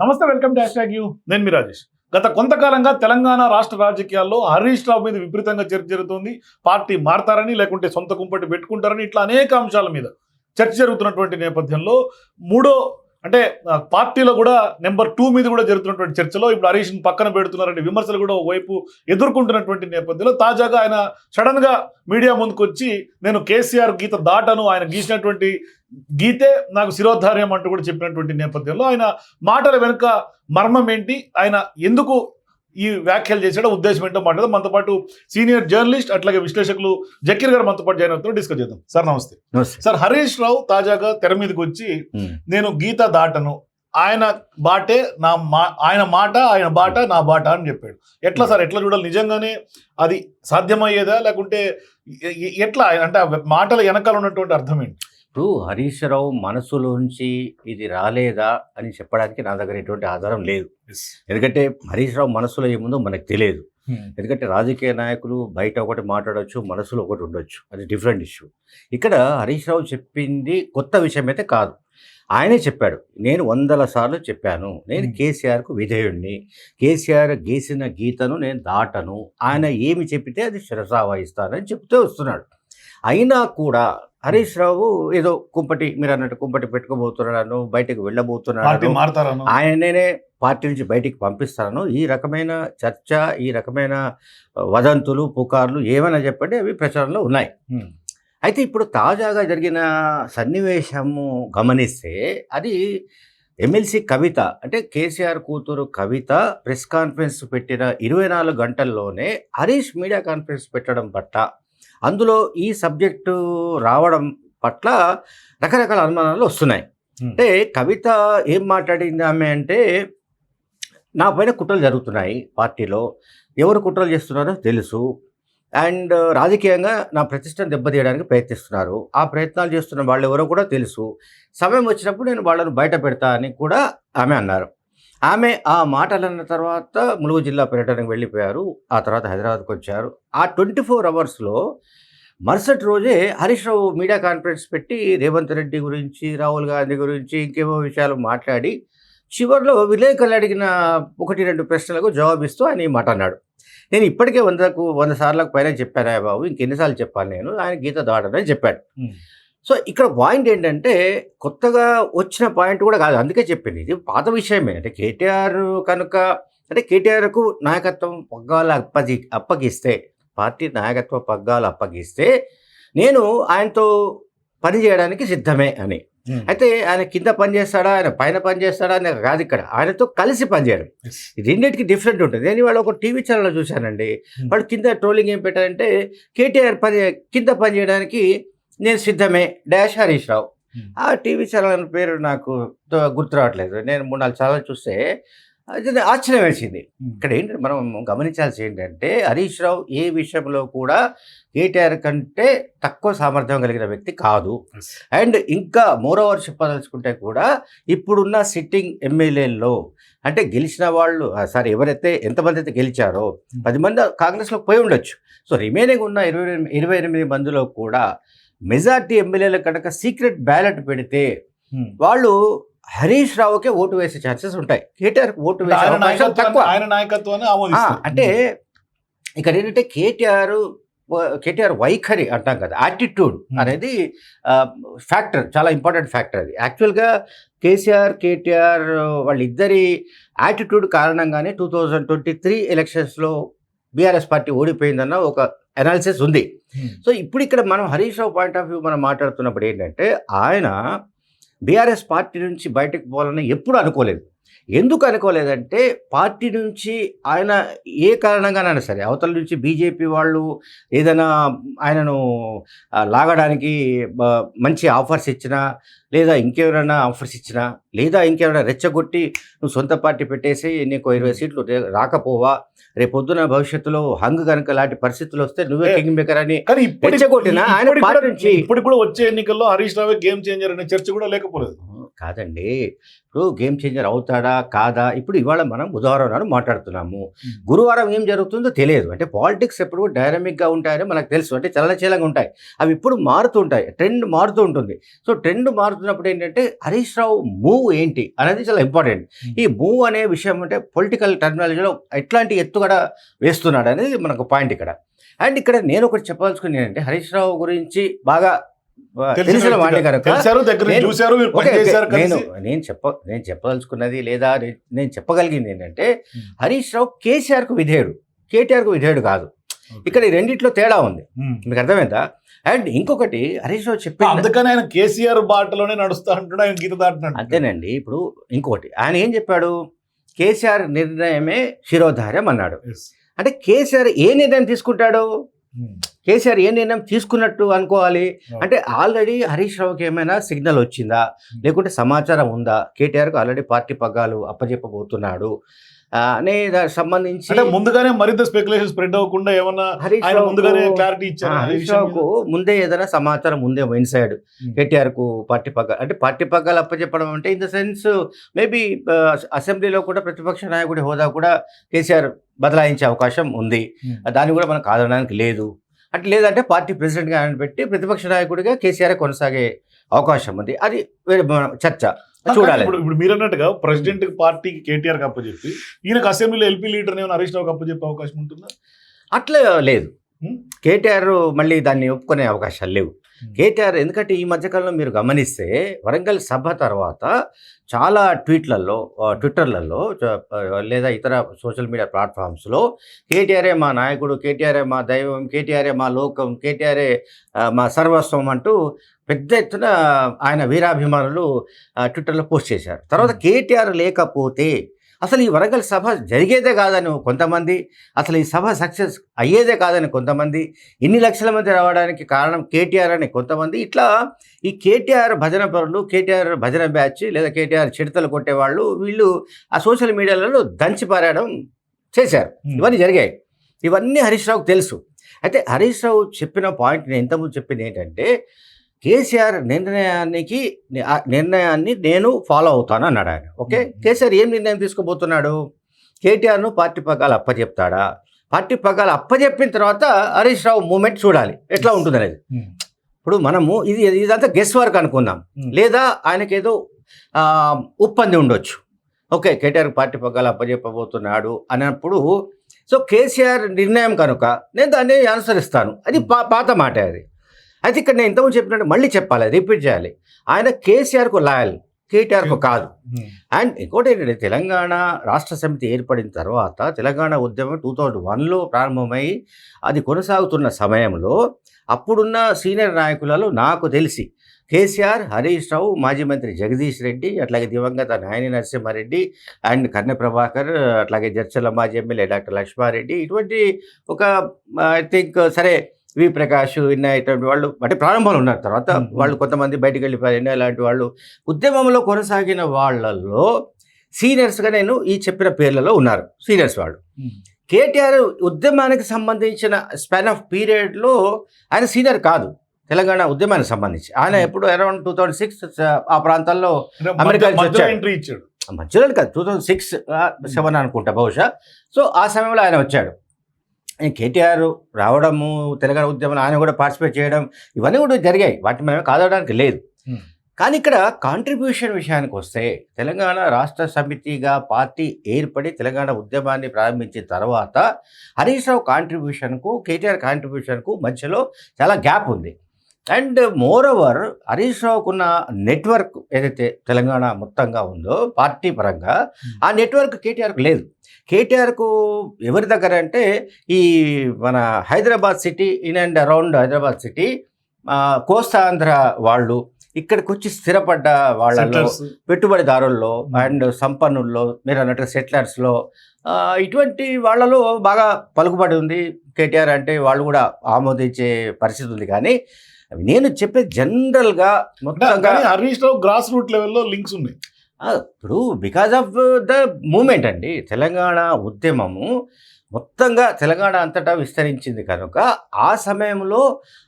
నమస్తే welcome to hash you. నేను మీ రాజేష్. గత కొంతకాలంగా తెలంగాణ రాష్ట్ర రాజకీయాల్లో హరీష్ రావు మీద విపరీతంగా చర్చ జరుగుతుంది. పార్టీ మారతారని లేకుంటే సొంత కుంపటి పెట్టుకుంటారని ఇట్లా అనేక అంశాల మీద చర్చ జరుగుతున్నటువంటి నేపథ్యంలో మూడో అంటే పార్టీలో కూడా నెంబర్ టూ మీద కూడా జరుగుతున్నటువంటి చర్చలో ఇప్పుడు హరీష్ పక్కన పెడుతున్నారనే విమర్శలు కూడా వైపు ఎదుర్కొంటున్నటువంటి నేపథ్యంలో తాజాగా ఆయన సడన్గా మీడియా ముందుకు వచ్చి నేను కేసీఆర్ గీత దాటను ఆయన గీసినటువంటి గీతే నాకు శిరోధార్యం అంటూ కూడా చెప్పినటువంటి నేపథ్యంలో ఆయన మాటల వెనుక మర్మం ఏంటి? ఆయన ఎందుకు ఈ వ్యాఖ్యలు చేసాడో ఉద్దేశం ఏంటో మాట్లాడదాం. మనతో పాటు సీనియర్ జర్నలిస్ట్ అట్లాగే విశ్లేషకులు జకీర్ గారు మనతో పాటు జాయిన్ అవుతున్నారు. డిస్కస్ చేద్దాం. సార్ నమస్తే. సార్ హరీష్ రావు తాజాగా తెర మీదకి వచ్చి. నేను గీత దాటను ఆయన బాటే నా మా ఆయన మాట ఆయన బాట నా బాట అని చెప్పాడు. ఎట్లా సార్ ఎట్లా చూడాలి? నిజంగానే అది సాధ్యమయ్యేదా? లేకుంటే ఎట్లా? అంటే మాటల వెనకాల ఉన్నటువంటి అర్థం ఏంటి? ఇప్పుడు హరీష్ రావు మనసులోంచి ఇది రాలేదా అని చెప్పడానికి నా దగ్గర ఎటువంటి ఆధారం లేదు. ఎందుకంటే హరీష్ రావు మనసులో ఏముందో మనకు తెలియదు. ఎందుకంటే రాజకీయ నాయకులు బయట ఒకటి మాట్లాడవచ్చు మనసులో ఒకటి ఉండొచ్చు. అది డిఫరెంట్ ఇష్యూ ఇక్కడ హరీష్ రావు చెప్పింది కొత్త విషయం అయితే కాదు. ఆయనే చెప్పాడు నేను వందల సార్లు చెప్పాను. నేను Hmm. కేసీఆర్కు విధేయుణ్ణి. కేసీఆర్ గీసిన గీతను నేను దాటను. ఆయన ఏమి చెప్పితే అది శిరసా వహిస్తానని చెప్తూ వస్తున్నాడు. అయినా కూడా హరీష్ రావు ఏదో కుంపటి మీరు అన్నట్టు కుంపటి పెట్టుకోబోతున్నాను బయటకు వెళ్ళబోతున్నాను. ఆయననే పార్టీ నుంచి బయటికి పంపిస్తాను. ఈ రకమైన చర్చ ఈ రకమైన వదంతులు పుకార్లు ఏమైనా చెప్పండి అవి ప్రచారంలో ఉన్నాయి. అయితే ఇప్పుడు తాజాగా జరిగిన సన్నివేశము గమనిస్తే అది ఎమ్మెల్సీ కవిత అంటే కేసీఆర్ కూతురు కవిత ప్రెస్ కాన్ఫరెన్స్ పెట్టిన ఇరవై నాలుగు గంటల్లోనే హరీష్ మీడియా కాన్ఫరెన్స్ పెట్టడం పట్ల అందులో ఈ సబ్జెక్టు రావడం పట్ల రకరకాల అనుమానాలు వస్తున్నాయి. అంటే కవిత ఏం మాట్లాడింది ఆమె అంటే నా పైన కుట్రలు జరుగుతున్నాయి పార్టీలో. ఎవరు కుట్రలు చేస్తున్నారో తెలుసు. అండ్ రాజకీయంగా నా ప్రతిష్టను దెబ్బతీయడానికి ప్రయత్నిస్తున్నారు. ఆ ప్రయత్నాలు చేస్తున్న వాళ్ళు ఎవరో కూడా తెలుసు. సమయం వచ్చినప్పుడు నేను వాళ్ళను బయట పెడతా అని కూడా ఆమె అన్నారు. ఆమె ఆ మాటలు అన్న తర్వాత ములుగు జిల్లా పర్యటనకు వెళ్ళిపోయారు. ఆ తర్వాత హైదరాబాద్కి వచ్చారు. ఆ ట్వంటీ ఫోర్ అవర్స్లో మరుసటి రోజే హరీష్ రావు మీడియా కాన్ఫరెన్స్ పెట్టి రేవంత్ రెడ్డి గురించి రాహుల్ గాంధీ గురించి ఇంకేమో విషయాలు మాట్లాడి చివరిలో విలేకరులు అడిగిన ఒకటి రెండు ప్రశ్నలకు జవాబిస్తూ ఆయన ఈ మాట అన్నాడు. నేను ఇప్పటికే వందకు వంద సార్లకు పైన చెప్పాను బాబు ఇంకెన్నిసార్లు చెప్పాను నేను? ఆయన గీత దాటని చెప్పాడు. సో ఇక్కడ పాయింట్ ఏంటంటే కొత్తగా వచ్చిన పాయింట్ కూడా కాదు. అందుకే చెప్పింది. ఇది పాత విషయమే. అంటే కేటీఆర్ కనుక అంటే కేటీఆర్కు నాయకత్వం పగ్గాలు అప్పగి అప్పగిస్తే పార్టీ నాయకత్వ పగ్గాలు అప్పగిస్తే నేను ఆయనతో పని చేయడానికి సిద్ధమే అని. అయితే ఆయన కింద పని చేస్తాడా? ఆయన పైన పని చేస్తాడా? అని కాదు ఇక్కడ. ఆయనతో కలిసి పనిచేయడం Yes. రెండింటికి డిఫరెంట్ ఉంటుంది. నేను ఇవాళ ఒక టీవీ ఛానల్లో చూశానండి. వాడు కింద ట్రోలింగ్ ఏం పెట్టారంటే కేటీఆర్ పని కింద పని చేయడానికి నేను సిద్ధమే. డాష్ హరీష్ రావు. ఆ టీవీ ఛానల్ పేరు నాకు గుర్తు రావట్లేదు. నేను మూడు నాలుగు ఛానల్ చూస్తే అది ఆశ్చర్యం వేసింది. ఇక్కడ ఏంటంటే మనం గమనించాల్సి ఏంటంటే హరీష్ రావు ఏ విషయంలో కూడా కేటీఆర్ కంటే తక్కువ సామర్థ్యం కలిగిన వ్యక్తి కాదు. అండ్ ఇంకా మోరోవర్ చెప్పదలుచుకుంటే కూడా ఇప్పుడున్న సిట్టింగ్ ఎమ్మెల్యేల్లో అంటే గెలిచిన వాళ్ళు సారీ ఎవరైతే ఎంతమంది అయితే గెలిచారో పది మంది కాంగ్రెస్లో పోయి ఉండొచ్చు. సో రిమైనింగ్ ఉన్న ఇరవై ఇరవై ఎనిమిది మందిలో కూడా మెజార్టీ ఎమ్మెల్యేలు కనుక సీక్రెట్ బ్యాలెట్ పెడితే. వాళ్ళు హరీష్ రావుకే ఓటు వేసే ఛాన్సెస్ ఉంటాయి. కేటీఆర్ ఓటు వేసే అవకాశం తక్కువ. ఆయన నాయకత్వాన్ని అంటే ఇక్కడ ఏంటంటే కేటీఆర్ కేటీఆర్ వైఖరి అంటాం కదా యాటిట్యూడ్. అనేది ఫ్యాక్టర్ చాలా ఇంపార్టెంట్ ఫ్యాక్టర్ అది. యాక్చువల్గా కేసీఆర్ కేటీఆర్ వాళ్ళిద్దరి యాటిట్యూడ్ కారణంగానే టూ థౌజండ్ ట్వంటీ త్రీ ఎలక్షన్స్లో బీఆర్ఎస్ పార్టీ ఓడిపోయిందన్న ఒక అనాలిసిస్ ఉంది Hmm. సో ఇప్పుడు ఇక్కడ మనం Harish Rao point of view మనం మాట్లాడుతున్నప్పుడు ఏంటంటే ఆయన బీఆర్ఎస్ పార్టీ నుంచి బయటకు పోవాలని ఎప్పుడు అనుకోలేదు ఎందుకు అనుకోలేదంటే పార్టీ నుంచి ఆయన ఏ కారణంగానైనా సరే అవతల నుంచి బీజేపీ వాళ్ళు ఏదైనా ఆయనను లాగడానికి మంచి ఆఫర్స్ ఇచ్చినా లేదా ఇంకెవరైనా ఆఫర్స్ ఇచ్చినా లేదా ఇంకెవరైనా రెచ్చగొట్టి నువ్వు సొంత పార్టీ పెట్టేసి నీకు ఇరవై సీట్లు రాకపోవా? రేపు పొద్దున భవిష్యత్తులో హంగ్ కనుక లాంటి పరిస్థితులు వస్తే నువ్వే కింగ్ మేకర్ అని రెచ్చగొట్టినా ఆయన ఇప్పటికి కూడా వచ్చే ఎన్నికల్లో హరీష్ రావే గేమ్ చేంజర్ అనే చర్చ కూడా లేకపోలేదు. కాదండి. ఇప్పుడు గేమ్ చేంజర్ అవుతాడా? కాదా? ఇప్పుడు ఇవాళ మనం బుధవారం నాడు మాట్లాడుతున్నాము గురువారం ఏం జరుగుతుందో తెలియదు. అంటే పాలిటిక్స్ ఎప్పుడు డైనమిక్గా ఉంటాయని మనకు తెలుసు. అంటే చలనచలంగా ఉంటాయి. అవి ఇప్పుడు మారుతుంటాయి ట్రెండ్ మారుతూ ఉంటుంది. సో ట్రెండ్ మారుతున్నప్పుడు ఏంటంటే హరీష్ రావు మూవ్ ఏంటి అనేది చాలా ఇంపార్టెంట్. ఈ మూవ్ అనే విషయం అంటే పొలిటికల్ టెర్మినాలజీలో ఎట్లాంటి ఎత్తుగడ వేస్తున్నాడు అనేది మనకు పాయింట్ ఇక్కడ. అండ్ ఇక్కడ నేను ఒకటి చెప్పదలుచుకుని ఏంటంటే హరీష్ రావు గురించి బాగా తెలిసిన కనుక నేను- చెప్ప నేను చెప్పదలుచుకున్నది లేదా నేను చెప్పగలిగింది ఏంటంటే. హరీష్ రావు కేసీఆర్కు విధేయుడు కేటీఆర్కు విధేయుడు కాదు. ఇక్కడ ఈ రెండిట్లో తేడా ఉంది. మీకు అర్థమైందా? అండ్ ఇంకొకటి హరీష్ రావు చెప్పి అందుకని ఆయన కేసీఆర్ బాటలోనే నడుస్తా అంటున్నాడు ఆయన గీత దాటినాడు అంతేనండి. ఇప్పుడు ఇంకొకటి ఆయన ఏం చెప్పాడు? కేసీఆర్ నిర్ణయమే శిరోధార్యం అన్నాడు. అంటే కేసీఆర్ ఏ నిర్ణయం తీసుకుంటాడు. కేసీఆర్ ఏ నిర్ణయం తీసుకున్నట్టు అనుకోవాలి. అంటే ఆల్రెడీ హరీష్ రావుకి ఏమైనా సిగ్నల్ వచ్చిందా? లేకుంటే సమాచారం ఉందా? కేటీఆర్కు ఆల్రెడీ పార్టీ పగ్గాలు అప్పజెప్పబోతున్నాడు. అనే దానికి సంబంధించి అంటే ముందుగానే మరింత స్పెక్యులేషన్ స్ప్రెడ్ అవ్వకుండా ఏమన్నా హరీష్ ఆయన ముందుగానే క్లారిటీ ఇచ్చారు? హరీష్ రావుకు ముందే? ఏదైనా సమాచారం ముందే ఇన్సైడ్ Hmm. కేటీఆర్కు పార్టీ పగ్గాలు అంటే పార్టీ పగ్గాలు అప్పచెప్పడం అంటే ఇన్ ద సెన్స్ మేబీ అసెంబ్లీలో కూడా ప్రతిపక్ష నాయకుడి హోదా కూడా కేసీఆర్ బదలాయించే అవకాశం ఉంది. దాన్ని కూడా మనం కాదనడానికి లేదు. అంటే లేదంటే పార్టీ ప్రెసిడెంట్గా ఆయన పెట్టి ప్రతిపక్ష నాయకుడిగా కేసీఆర్ కొనసాగే అవకాశం ఉంది. అది చర్చ. చూడాలి. ఇప్పుడు ఇప్పుడు మీరు అన్నట్టుగా ప్రెసిడెంట్ పార్టీకి కేటీఆర్ అప్పచెప్పి ఈయనకు అసెంబ్లీలో ఎల్పీ లీడర్ ఏమైనా హరీష్ రావుకి అప్పచెప్పే అవకాశం ఉంటుందా? అట్లా లేదు. కేటీఆర్ మళ్ళీ దాన్ని ఒప్పుకునే అవకాశాలు లేవు. కేటీఆర్ ఎందుకంటే ఈ మధ్యకాలంలో మీరు గమనిస్తే వరంగల్ సభ తర్వాత చాలా ట్వీట్లలో ట్విట్టర్లలో లేదా ఇతర సోషల్ మీడియా ప్లాట్ఫామ్స్లో కేటీఆర్ఏ మా నాయకుడు కేటీఆర్ఏ మా దైవం కేటీఆర్ఏ మా లోకం కేటీఆర్ఏ మా సర్వస్వం అంటూ పెద్ద ఎత్తున ఆయన వీరాభిమానులు ట్విట్టర్లో పోస్ట్ చేశారు తర్వాత. కేటీఆర్ లేకపోతే అసలు ఈ వరంగల్ సభ జరిగేదే కాదని కొంతమంది అసలు ఈ సభ సక్సెస్ అయ్యేదే కాదని కొంతమంది ఇన్ని లక్షల మంది రావడానికి కారణం కేటీఆర్ అని కొంతమంది. ఇట్లా ఈ కేటీఆర్ భజన పరులు కేటీఆర్ భజన బ్యాచ్ లేదా కేటీఆర్ చిడతలు కొట్టేవాళ్ళు వీళ్ళు ఆ సోషల్ మీడియాలలో దంచి పారడం చేశారు. ఇవన్నీ జరిగాయి. ఇవన్నీ హరీష్ రావుకు తెలుసు. అయితే హరీష్ రావు చెప్పిన పాయింట్ నేను ఇంతకుముందు చెప్పింది ఏంటంటే కేసీఆర్ నిర్ణయానికి ఆ నిర్ణయాన్ని నేను ఫాలో అవుతాను అన్నాడు ఆయన. ఓకే. కేసీఆర్ ఏం నిర్ణయం తీసుకోబోతున్నాడు? కేటీఆర్ను పార్టీ పగ్గాలు అప్పచెప్తాడా పార్టీ పగ్గాలు అప్పచెప్పిన తర్వాత హరీష్ రావు మూమెంట్ చూడాలి. ఎట్లా ఉంటుంది అనేది. ఇప్పుడు మనము ఇది ఇదంతా గెస్ వర్క్ అనుకుందాం. లేదా ఆయనకేదో ఆ, ఉప్పంది ఉండొచ్చు. ఓకే కేటీఆర్ పార్టీ పగ్గాలు అప్పచెప్పబోతున్నాడు అన్నప్పుడు సో కేసీఆర్ నిర్ణయం కనుక నేను దాన్ని అనుసరిస్తాను. అది పాత మాట అది. అయితే ఇక్కడ నేను ఇంతకుముందు చెప్పినట్టు మళ్ళీ చెప్పాలి రిపీట్ చేయాలి. ఆయన కేసీఆర్కు లాయల్ కేటీఆర్కు కాదు. అండ్ ఇంకోటి ఏంటంటే తెలంగాణ రాష్ట్ర సమితి ఏర్పడిన తర్వాత తెలంగాణ ఉద్యమం టూ థౌజండ్ వన్లో ప్రారంభమై అది కొనసాగుతున్న సమయంలో అప్పుడున్న సీనియర్ నాయకులలో నాకు తెలిసి కేసీఆర్ హరీష్ రావు మాజీ మంత్రి జగదీష్ రెడ్డి అట్లాగే దివంగత నాయని నరసింహారెడ్డి అండ్ కన్నె ప్రభాకర్ అట్లాగే జడ్చర్ల మాజీ ఎమ్మెల్యే డాక్టర్ లక్ష్మారెడ్డి ఇటువంటి ఒక ఐ థింక్ సరే వి ప్రకాష్ ఇన్న ఇటువంటి వాళ్ళు అంటే ప్రారంభంలో ఉన్నారు. తర్వాత. వాళ్ళు కొంతమంది బయటికి వెళ్ళిపోయారు. ఇలాంటి వాళ్ళు ఉద్యమంలో కొనసాగిన వాళ్ళల్లో సీనియర్స్గా నేను ఈ చెప్పిన పేర్లలో ఉన్నారు. సీనియర్స్ వాళ్ళు. కేటీఆర్ ఉద్యమానికి సంబంధించిన స్పాన్ ఆఫ్ పీరియడ్లో ఆయన సీనియర్ కాదు. తెలంగాణ ఉద్యమానికి సంబంధించి. ఆయన. ఎప్పుడు అరౌండ్ టూ థౌజండ్ సిక్స్ ఆ ప్రాంతాల్లో అమెరికా ఇచ్చాడు. మధ్యలో కాదు టూ థౌజండ్ సిక్స్ సెవెన్ అనుకుంటా బహుశా. సో ఆ సమయంలో ఆయన వచ్చాడు. కేటీఆర్ రావడము తెలంగాణ ఉద్యమంలో ఆయన కూడా పార్టిసిపేట్ చేయడం ఇవన్నీ కూడా జరిగాయి. వాటిని మనం కాదడానికి లేదు. కానీ ఇక్కడ కాంట్రిబ్యూషన్ విషయానికి వస్తే తెలంగాణ రాష్ట్ర సమితిగా పార్టీ ఏర్పడి తెలంగాణ ఉద్యమాన్ని ప్రారంభించిన తర్వాత హరీష్ రావు కాంట్రిబ్యూషన్కు కేటీఆర్ కాంట్రిబ్యూషన్కు మధ్యలో చాలా గ్యాప్ ఉంది. అండ్ మోర్ ఓవర్ హరీష్ రావుకున్న నెట్వర్క్ ఏదైతే తెలంగాణ మొత్తంగా ఉందో పార్టీ పరంగా ఆ నెట్వర్క్ కేటీఆర్కు లేదు. కేటీఆర్కు ఎవరి దగ్గర అంటే ఈ మన Hyderabad city in and around Hyderabad city Kosta Andhra వాళ్ళు ఇక్కడికి వచ్చి స్థిరపడ్డ వాళ్ళలో. పెట్టుబడిదారుల్లో అండ్ సంపన్నుల్లో మీరు అన్నట్టుగా సెటిలర్స్లో ఇటువంటి వాళ్ళలో బాగా పలుకుబడి ఉంది. కేటీఆర్ అంటే వాళ్ళు కూడా ఆమోదించే పరిస్థితి ఉంది. కానీ నేను చెప్పే జనరల్గా మొత్తంగా కానీ హరీష్ రావు గ్రాస్ రూట్ లెవెల్లో లింక్స్ ఉన్నాయి. ఇప్పుడు బికాజ్ ఆఫ్ ద మూమెంట్ అండి తెలంగాణ ఉద్యమము మొత్తంగా తెలంగాణ అంతటా విస్తరించింది కనుక ఆ సమయంలో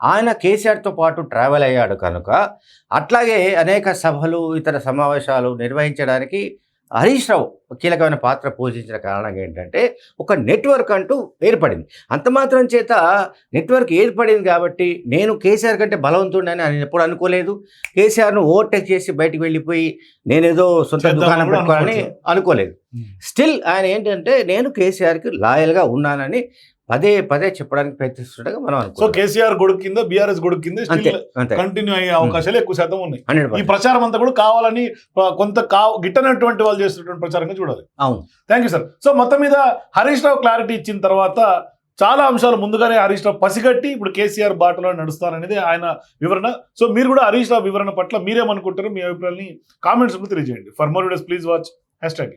ఆయన కేసీఆర్తో పాటు ట్రావెల్ అయ్యాడు కనుక అట్లాగే అనేక సభలు ఇతర సమావేశాలు నిర్వహించడానికి హరీష్ రావు కీలకమైన పాత్ర పోషించిన కారణం ఏంటంటే ఒక నెట్వర్క్ అంటూ ఏర్పడింది. అంత మాత్రం చేత నెట్వర్క్ ఏర్పడింది కాబట్టి నేను కేసీఆర్ కంటే బలవంతుడని ఆయన ఎప్పుడు అనుకోలేదు. కేసీఆర్ను ఓవర్టేక్ చేసి బయటికి వెళ్ళిపోయి నేనేదో సొంత దుకాణం పెట్టుకోవాలని అనుకోలేదు. స్టిల్ ఆయన ఏంటంటే నేను కేసీఆర్కి లాయల్గా ఉన్నానని పదే పదే చెప్పడానికి ప్రయత్నిస్తుండగా మనం సో కేసీఆర్ గొడుగు కింద బీఆర్ఎస్ గొడుగు కింద అంతే అంతే. కంటిన్యూ అయ్యే అవకాశాలు ఎక్కువ శాతం ఉన్నాయి. ఈ ప్రచారం అంతా కూడా కావాలని కొంత కా గిట్టనటువంటి వాళ్ళు చేస్తున్నటువంటి ప్రచారంగా చూడాలి. అవును. థ్యాంక్ యూ సార్ సో మొత్తం మీద హరీష్ రావు క్లారిటీ ఇచ్చిన తర్వాత చాలా అంశాలు ముందుగానే హరీష్ రావు పసిగట్టి ఇప్పుడు కేసీఆర్ బాటలో నడుస్తారనేది ఆయన వివరణ. సో మీరు కూడా హరీష్ రావు వివరణ పట్ల మీరేమనుకుంటారో మీ అభిప్రాయాన్ని కామెంట్స్ కూడా తెలియజేయండి. For more videos please watch hashtag